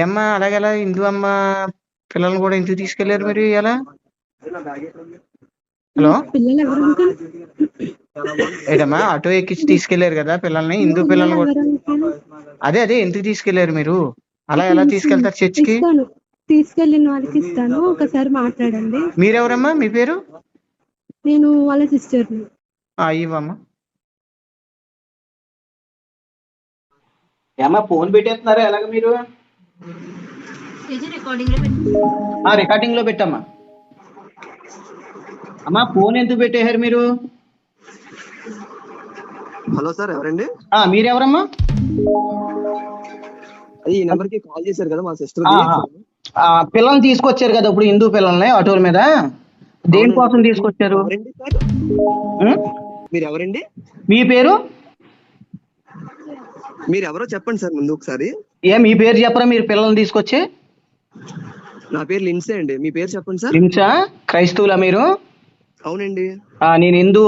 ఏమ్మా అలాగెలా హిందూ అమ్మ పిల్లల్ని కూడా ఇంటికి తీసుకెళ్ళారు మీరు ఎలా? హలో? ఏటమ్మా ఆటో ఎక్కించి తీసుకెళ్ళారు కదా పిల్లల్ని హిందూ పిల్లల్ని కూడా? అదే అదే ఎందుకు తీసుకెళ్ళారు మీరు? అలా ఎలా తీసుకెళ్తారు చర్చికి? తీసుకెళ్ళిన వాళ్ళకి ఇస్తాను. ఒకసారి మాట్లాడండి. మీరెవరమ్మా? మీ పేరు? నేను వాళ్ళ సిస్టర్ని. ఆ, ఇవ్వమ్మా. ఏమా ఫోన్ పెట్టేస్తున్నారా ఎలాగ మీరు? రికార్డింగ్లో పెట్టమ్మా. అమ్మా ఫోన్ ఎందుకు పెట్టేశారు మీరు? హలో సార్ ఎవరండి? ఆ మీరెవరమ్మా? అది ఈ నెంబర్కి కాల్ చేశారు కదా మా సిస్టర్ పిల్లల్ని తీసుకొచ్చారు కదా ఇప్పుడు హిందూ పిల్లల్ని ఆటోల మీద. దేనికోసం తీసుకొచ్చారు? మీరు ఎవరండి మీ పేరు? మీరు ఎవరో చెప్పండి సార్ ముందు ఒకసారి. ఏ మీ పేరు చెప్పరా మీరు పిల్లల్ని తీసుకొచ్చి? నా పేరు లిన్సే అండి. మీ పేరు చెప్పండి సార్? హింస క్రైస్తవులా మీరు? అవునండి. నేను హిందూ.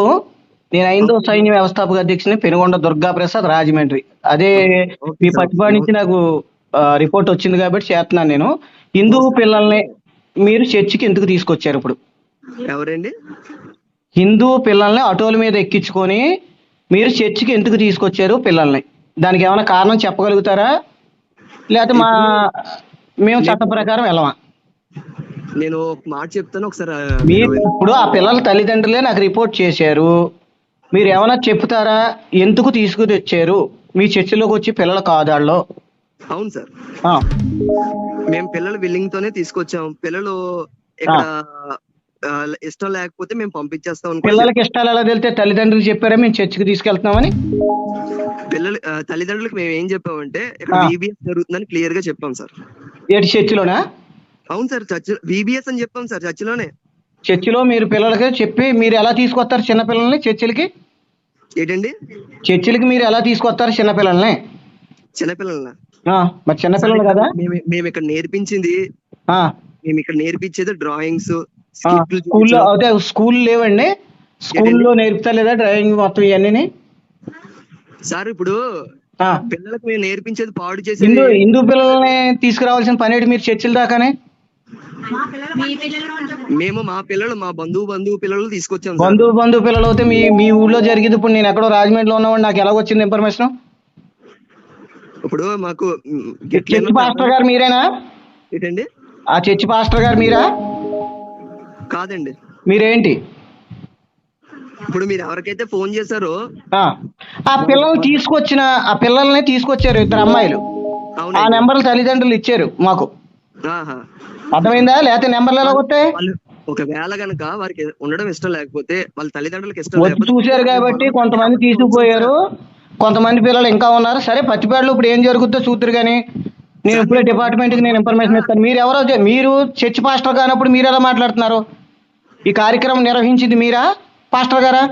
నేను ఐదో సైన్య వ్యవస్థాపక అధ్యక్షుని పెనుగొండ దుర్గా ప్రసాద్ రాజమండ్రి. అదే మీ సార్. పట్టుబాటు నుంచి నాకు రిపోర్ట్ వచ్చింది కాబట్టి చేస్తున్నాను నేను. హిందూ పిల్లల్ని మీరు చర్చికి ఎందుకు తీసుకొచ్చారు ఇప్పుడు? ఎవరండి? హిందూ పిల్లల్ని ఆటోల మీద ఎక్కించుకొని మీరు చర్చికి ఎందుకు తీసుకొచ్చారు పిల్లల్ని? దానికి ఏమైనా కారణం చెప్పగలుగుతారా? లేకపోతే మా మేము చట్ట ప్రకారం వెళ్ళమా నేను ఒక మాట చెప్తాను ఒకసారి మీరు ఇప్పుడు ఆ పిల్లల తల్లిదండ్రులే నాకు రిపోర్ట్ చేశారు. మీరు ఏమైనా చెప్తారా? ఎందుకు తీసుకుని వచ్చారు మీ చర్చిలోకి వచ్చి పిల్లల కాదాళ్ళలో అవును సార్. మేము పిల్లలు విల్లింగ్ తోనే తీసుకొచ్చాం. పిల్లలు ఇక్కడ ఇష్టం లేకపోతే మేము పంపించేస్తాం పిల్లలకి ఇష్టాలు ఎలా తెలితే తల్లిదండ్రులు చెప్పారా మేము చర్చికి తీసుకెళ్తున్నామని? పిల్లలు తల్లిదండ్రులకు మేము ఏం చెప్పామంటే ఇక్కడ ఆ. విబిఎస్ జరుగుతుందని క్లియర్గా చెప్పాం సార్. ఏటి చర్చిలోనా? అవును సార్ చర్చ్ విబిఎస్ అని చెప్పాం సార్ చర్చిలోనే. చర్చిలో మీరు పిల్లలకి చెప్పి మీరు ఎలా తీసుకొస్తారు చిన్నపిల్లల్ని చర్చిలకి? ఏంటండి? చర్చిలకి మీరు ఎలా తీసుకొస్తారు చిన్నపిల్లల్ని? చిన్నపిల్లల ఆ, మరి చిన్నపిల్లలు కదా? మేము ఇక్కడ నేర్పించింది మేము ఇక్కడ నేర్పించేది డ్రాయింగ్స్ స్కూల్లో అదే స్కూల్ లేవండి. స్కూల్లో నేర్పుతలేదా డ్రైవింగ్ మొత్తం ఇవన్నీ సార్ ఇప్పుడు పిల్లలకు మేము నేర్పించేది పాడు హిందూ చేసేది హిందూ పిల్లల్ని తీసుకురావాల్సిన పని మీరు చర్చిల దాకానే? మేము మా పిల్లలు మా బంధువు బంధువు పిల్లలు తీసుకొచ్చాం బంధువు బంధువు పిల్లలు అయితే మీ మీ ఊళ్ళో జరిగింది ఇప్పుడు నేను ఎక్కడో రాజమండ్రిలో ఉన్నవాడు నాకు ఎలా వచ్చింది ఇన్ఫర్మేషన్? ఇప్పుడు మాకు చర్చి పాస్టర్ గారు మీరేనా? ఏంటండి? ఆ చర్చి పాస్టర్ గారు మీరా? కాదండి. మీరేంటి? ఇప్పుడు మీరు ఎవరికైతే ఫోన్ చేశారో ఆ. పిల్లల్ని తీసుకొచ్చిన ఆ పిల్లల్ని తీసుకొచ్చారు ఇద్దరు అమ్మాయిలు. ఆ నెంబర్లు తల్లిదండ్రులు ఇచ్చారు మాకు. అర్థమైందా? లేకపోతే నెంబర్లు ఎలా వస్తాయి వాళ్ళు ఒకవేళ గనక వారికి ఉండడం ఇష్టం లేకపోతే వాళ్ళ తల్లిదండ్రులకు ఇష్టం చూశారు కాబట్టి కొంతమంది తీసుకుపోయారు. కొంతమంది పిల్లలు ఇంకా ఉన్నారు. సరే పచ్చిపేడలో ఇప్పుడు ఏం జరుగుతుందో చూద్దరు కానీ నేను ఇప్పుడే డిపార్ట్మెంట్కి నేను ఇన్ఫర్మేషన్ ఇస్తాను. మీరు ఎవరో మీరు చర్చ్ పాస్టర్ కానప్పుడు మీరు ఎలా మాట్లాడుతున్నారు? ఈ కార్యక్రమం నిర్వహించింది మీరా? పాస్టర్ గారా?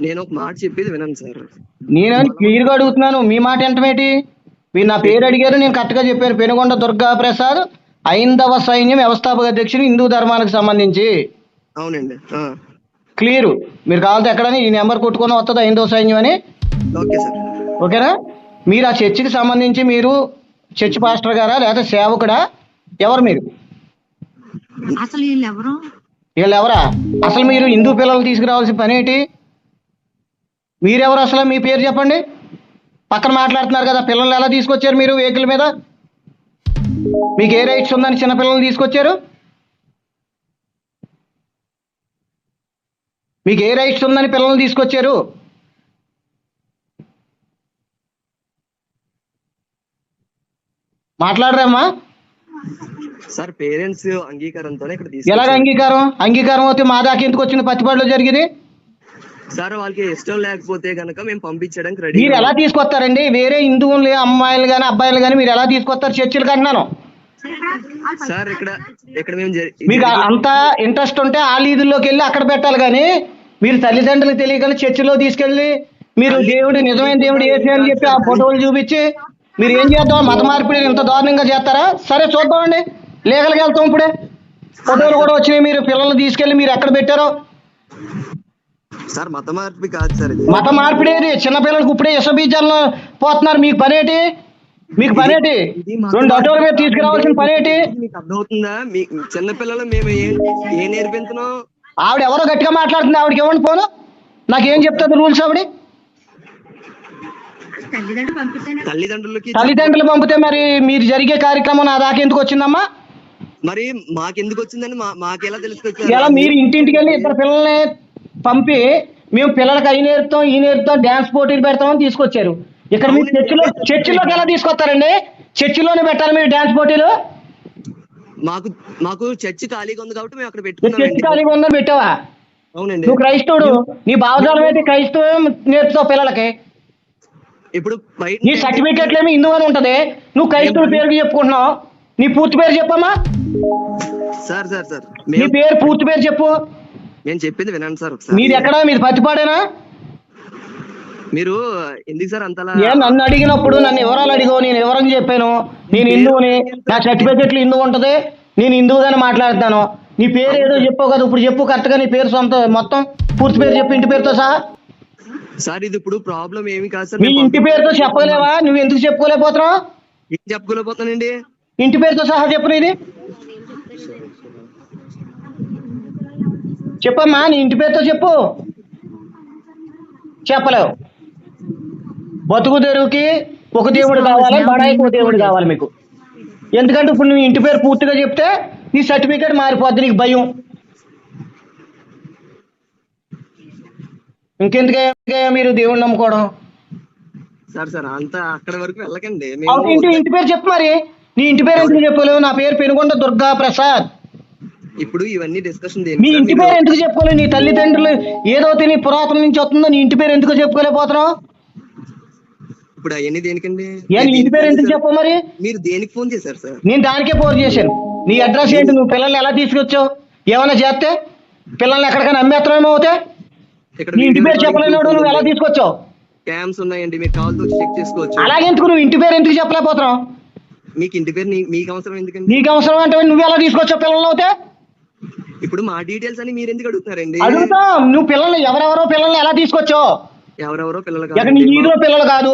నేను ఒక మాట చెప్పేది వినండి సార్. నేను క్లియర్గా అడుగుతున్నాను. మీ మాట ఏంటమేటి మీరు నా పేరు అడిగారు నేను కరెక్ట్గా చెప్పాను. పెనుగొండ దుర్గా ప్రసాద్ ఐందవ సైన్యం వ్యవస్థాపక అధ్యక్షుడు హిందూ ధర్మానికి సంబంధించి. అవునండి. ఆ. క్లియర్. మీరు కావాలంటే ఎక్కడని ఈ నెంబర్ కొట్టుకొని వస్తుంది ఐందవ సైన్యం అని? Okay sir. ఓకేనా? మీరు ఆ చర్చికి సంబంధించి మీరు చర్చ్ పాస్టర్ గారా లేదా సేవకుడా? ఎవరు మీరు? అసలు వీళ్ళు ఎవరు? వీళ్ళు ఎవరా అసలు మీరు హిందూ పిల్లలు తీసుకురావాల్సిన పని ఏంటి? మీరెవరు అసలు? మీ పేరు చెప్పండి. పక్కన మాట్లాడుతున్నారు కదా పిల్లల్ని ఎలా తీసుకొచ్చారు మీరు వెహికల్ మీద? మీకు ఏ రైట్స్ ఉందని చిన్న పిల్లల్ని తీసుకొచ్చారు? మీకు ఏ రైట్స్ ఉందని పిల్లల్ని తీసుకొచ్చారు? మాట్లాడరామ్మా. సార్ పేరెంట్స్ అంగీకారంతోనే ఇక్కడ ఎలాగ అంగీకారం? అంగీకారం అయితే మా దాకా ఎందుకు వచ్చింది? పత్తిపాడులో జరిగింది? సార్ వాళ్ళకి ఇష్టం లేకపోతే గనక మేము పంపించడానికి రెడీ మీరు ఎలా తీసుకొస్తారండి? వేరే హిందువులు అమ్మాయిలు కానీ అబ్బాయిలు కానీ మీరు ఎలా తీసుకొస్తారు? చర్చిలకు అంటున్నాను. సార్ ఇక్కడ ఇక్కడ మేము మీకు అంత ఇంట్రెస్ట్ ఉంటే ఆ లీదుల్లోకి వెళ్ళి అక్కడ పెట్టాలి కానీ మీరు తల్లిదండ్రులకు తెలియకుండా చర్చిలో తీసుకెళ్ళి మీరు దేవుడు నిజమైన దేవుడు ఏసి అని చెప్పి ఆ ఫోటోలు చూపించి మీరు ఏం చేద్దాం? మత మార్పిడి ఇంత దారుణంగా చేస్తారా? సరే చూద్దామండి. లీగల్కి వెళ్తాం ఇప్పుడే. ఫోటోలు కూడా వచ్చినాయి. మీరు పిల్లల్ని తీసుకెళ్ళి మీరు ఎక్కడ పెట్టారో? సార్ మత మార్పి కాదు సార్ మత మార్పిడి ఏది? చిన్నపిల్లలకు ఇప్పుడే ఇసబీజాలను పోతున్నారు. మీకు పనేటి మీకు పని మా- రెండు ఆటోల మీద తీసుకురావాల్సిన పని ఏంటి? మీకు అర్థమవుతుందా? మీ చిన్న పిల్లలు మేము ఏం ఏం నేర్పించినాం? ఆవిడ ఎవరో గట్టిగా మాట్లాడుతుంది. ఆవిడకి ఇవ్వండి ఫోను. నాకేం చెప్తుంది రూల్స్ ఆవిడ? తల్లిదండ్రులకి తల్లిదండ్రులు పంపితే మరి మీరు జరిగే కార్యక్రమం నా దాకా ఎందుకు వచ్చిందమ్మా? మరి మాకెందుకు వచ్చిందని మా మాకెలా ఇలా తెలుసుకొచ్చారు మీరు ఇంటింటికి వెళ్ళి ఇద్దరు పిల్లల్ని పంపి మేము పిల్లలకి అవి నేర్పుతాం ఈ నేర్పుతాం డ్యాన్స్ పోటీలు పెడతామని తీసుకొచ్చారు. ఇక్కడ మీరు చర్చిలో చర్చిలోకి ఎలా తీసుకొస్తారండి? చర్చిలోనే పెట్టాలి మీరు డ్యాన్స్ పోటీలు? మాకు మాకు చర్చి ఖాళీగా ఉంది కాబట్టి మేము అక్కడ మీరు చర్చి ఖాళీగా ఉందని పెట్టావా? అవునండి. నువ్వు క్రైస్తవుడు. నీ భావజాలం ఏంటి? క్రైస్తవం నేర్పుతావు పిల్లలకి. ఇప్పుడు నీ సర్టిఫికెట్లు ఏమి హిందూ అని ఉంటది. నువ్వు క్రైస్తవుడి పేరు చెప్పుకుంటున్నావు. నీ పూర్తి పేరు చెప్పమ్మా. Sir sir sir. మేము పేరు పూర్తి పేరు చెప్పు. నేను చెప్పింది వినండి సార్ ఒకసారి. మీది ఎక్కడ? మీది పత్తిపాడేనా? మీరు ఎందుకు సార్ అంతలా ఏ నన్ను అడిగినప్పుడు నన్ను వివరాలు అడిగో నేను వివరం చెప్పాను. నేను హిందువుని. నా సర్టిఫికెట్లు హిందూ ఉంటది. నేను హిందువుగానే మాట్లాడతాను. నీ పేరు ఏదో చెప్పావు కదా ఇప్పుడు చెప్పు కరెక్ట్గా నీ పేరు సొంత మొత్తం పూర్తి పేరు చెప్పు ఇంటి పేరుతో సహా. సార్ ఇది ఇప్పుడు ప్రాబ్లం ఏమి కాదు సార్. మేము ఇంటి పేరుతో చెప్పలేవా? నువ్వు ఎందుకు చెప్పుకోలేకపోతున్నావు? ఏం చెప్పుకోలేకపోతానండి ఇంటి పేరుతో సహా చెప్పు నీది. చెప్పమ్మా నీ ఇంటి పేరుతో చెప్పు. చెప్పలేవు. బతుకు తెరువుకి ఒక దేవుడు కావాలి బడాయికి ఒక దేవుడు కావాలి మీకు. ఎందుకంటే ఇప్పుడు నువ్వు ఇంటి పేరు పూర్తిగా చెప్తే నీ సర్టిఫికేట్ మారిపోద్ది నీకు భయం. ఇంకెందుకే మీరు దేవుడిని నమ్ముకోవడం? సార్ సార్ అంత అక్కడ వరకు వెళ్ళకండి. ఇంటి పేరు చెప్పు మరి. నీ ఇంటి పేరు ఎందుకు చెప్పలేవు? నా పేరు పెనుగొండ దుర్గా ప్రసాద్ ఇప్పుడు ఇవన్నీ డిస్కషన్ మీ ఇంటి పేరు ఎందుకు చెప్పుకోలేదు నీ తల్లిదండ్రులు ఏదో తిని పురాతన నుంచి వస్తుందో నీ ఇంటి పేరు ఎందుకు చెప్పుకోలేకపోతున్నావు? ఇప్పుడు అవన్నీ దేనికండి ఇంటి పేరు ఎందుకు చెప్పు మరి? మీరు దేనికి ఫోన్ చేశారు సార్? నేను దానికే ఫోన్ చేశాను. నీ అడ్రస్ ఏంటి? నువ్వు పిల్లల్ని ఎలా తీసుకొచ్చావు? ఏమైనా చేస్తే? పిల్లల్ని ఎక్కడికైనా అమ్మేత్తనేమో అవుతే ఇక్కడ నీ ఇంటి పేరు చెప్పలేనోడు నువ్వు ఎలా తీసుకొచ్చావు? క్యాంప్స్ ఉన్నాయండి మీరు వచ్చి చెక్ చేసుకోవచ్చు. అలాగే ఎందుకు నువ్వు ఇంటి పేరు ఎందుకు చెప్పలేకపోతున్నావు? మీకు ఇంటి పేరు నీ- మీకు అవసరం ఎందుకండి? నీకు అవసరం అంటే నువ్వు ఎలా తీసుకొచ్చావు పిల్లల్ని అవుతే ఇప్పుడు మా డీటెయిల్స్ అని మీరు ఎందుకు అడుగుతున్నారండి? అడుగుతాం. నువ్వు పిల్లల్ని ఎవరెవరో పిల్లల్ని ఎలా తీసుకొచ్చావు? ఎవరెవరో పిల్లలు. నీ ఈదులో పిల్లలు కాదు.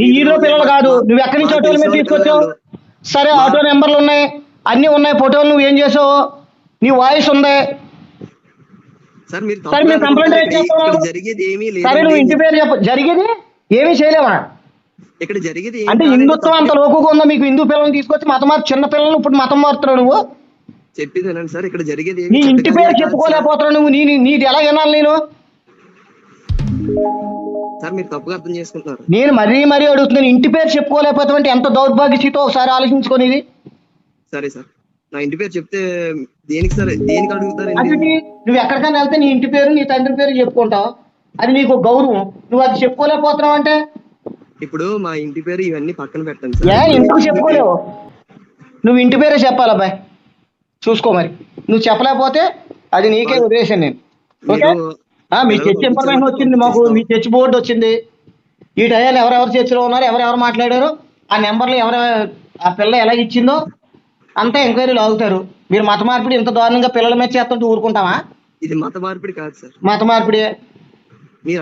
నీ ఈదులో పిల్లలు కాదు. నువ్వు ఎక్కడి నుంచి ఆటోల మీద తీసుకొచ్చావు. సరే ఆటో నెంబర్లు ఉన్నాయి. అన్ని ఉన్నాయి. ఫోటోలు నువ్వు ఏం చేసావు? నీ వాయిస్ ఉంది. సార్ మీరు కంప్లైంట్ జరిగేది ఏమీ సరే నువ్వు ఇంటి పేరు చెప్పు. జరిగేది? ఏమీ చేయలేవా? ఇక్కడ జరిగేది అంటే. హిందుత్వం అంత లోకుగా ఉందా? మీకు హిందూ పిల్లల్ని తీసుకొచ్చి మతం మార్చి చిన్న పిల్లల్ని ఇప్పుడు మతం మారుతున్నావు నువ్వు? చెప్పింది వినండి సార్? ఇక్కడ జరిగేది నీ ఇంటి పేరు. చెప్పుకోలేకపోతున్నావు నువ్వు. నీ నీ- నీది ఎలా వినాలి నేను? సార్ మీరు తప్పుగా అర్థం చేసుకుంటున్నారు. నేను మరీ మరీ అడుగుతున్నాను. ఇంటి పేరు చెప్పుకోలేకపోతే ఎంత దౌర్భాగ్య స్థితి ఒకసారి ఆలోచించుకొని ఇది సరే సార్. నా ఇంటి పేరు చెప్తే దేనికి సార్? దేనికి అడుగుతారండి అది నువ్వు ఎక్కడికైనా వెళ్తే నీ ఇంటి పేరు నీ తండ్రి పేరు చెప్పుకుంటావు. అది నీకు గౌరవం. నువ్వు అది చెప్పుకోలేకపోతున్నావు అంటే? ఇప్పుడు మా ఇంటి పేరు ఇవన్నీ పక్కన పెట్టండి సార్. ఎందుకు చెప్పుకోలేవు? నువ్వు ఇంటి పేరే చెప్పాలి అబ్బాయి చూసుకో మరి. నువ్వు చెప్పలేకపోతే అది నీకే వదిలేసాను నేను. ఓకే? మీ చర్చ్ ఇన్ఫర్మేషన్ వచ్చింది మాకు మీ చర్చ్ బోర్డు వచ్చింది. ఈ టైంలో ఎవరెవరు చర్చిలో ఉన్నారు ఎవరెవరు మాట్లాడారు ఆ నెంబర్లు ఎవరు ఆ పిల్ల ఎలా ఇచ్చిందో అంతా ఎంక్వైరీలు ఆగుతారు. మీరు మత మార్పిడి ఇంత దారుణంగా పిల్లల మీద చేస్తుంటే ఊరుకుంటావా ఇది మత మార్పిడి కాదు సార్. మత మార్పిడి. మీరు